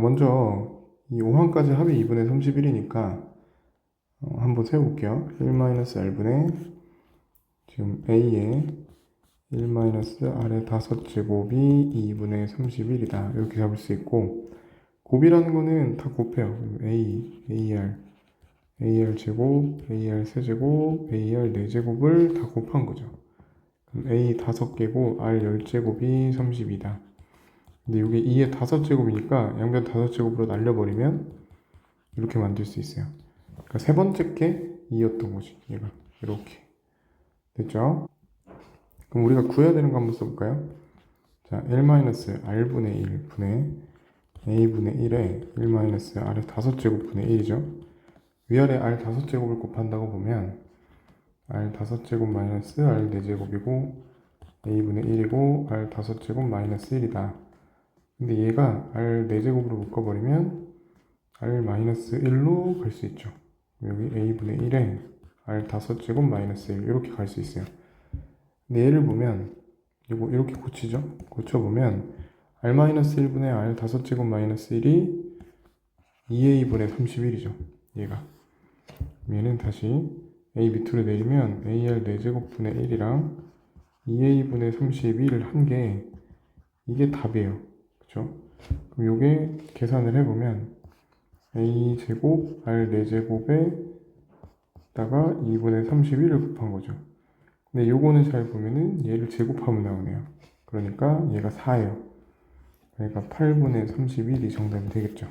먼저 이 5항까지 합이 2분의 31이니까 어, 한번 세워볼게요. 1-r분의 지금 a의 1-r의 다섯 제곱이 2분의 31이다. 이렇게 잡을 수 있고 곱이라는 거는 다 곱해요. a, ar, ar 제곱, ar 세제곱, ar 네제곱을 다 곱한 거죠. 그럼 a 다섯 개고 r 열 제곱이 30이다. 근데 이게 2의 다섯 제곱이니까 양변 다섯 제곱으로 날려버리면 이렇게 만들 수 있어요. 그러니까 세 번째 게 2였던 거지. 얘가 이렇게 됐죠? 그럼 우리가 구해야 되는 거 한번 써볼까요? 자, 1-r분의 1 분의 a분의 1에 1-r의 다섯 제곱 분의 1이죠. 위아래 r 다섯 제곱을 곱한다고 보면 r 다섯 제곱 마이너스 r 네 제곱이고 a분의 1이고 r 다섯 제곱 마이너스 1이다. 근데 얘가 r 네 제곱으로 묶어버리면 r 마이너스 1로 갈 수 있죠. 여기 a분의 1에 r 다섯 제곱 마이너스 1 이렇게 갈 수 있어요. 근데 얘를 보면 이거 이렇게 고치죠. 고쳐보면 r 마이너스 1분의 r 다섯 제곱 마이너스 1이 2a분의 31이죠. 얘가 얘는 다시 a 밑으로 내리면 ar 4제곱분의 1이랑 2a분의 31을 한 게 이게 답이에요. 그쵸? 그럼 요게 계산을 해보면 a 제곱 r 4제곱에 다가 2분의 31을 곱한 거죠. 근데 요거는 잘 보면은 얘를 제곱하면 나오네요. 그러니까 얘가 4예요. 그러니까 8분의 31이 정답이 되겠죠.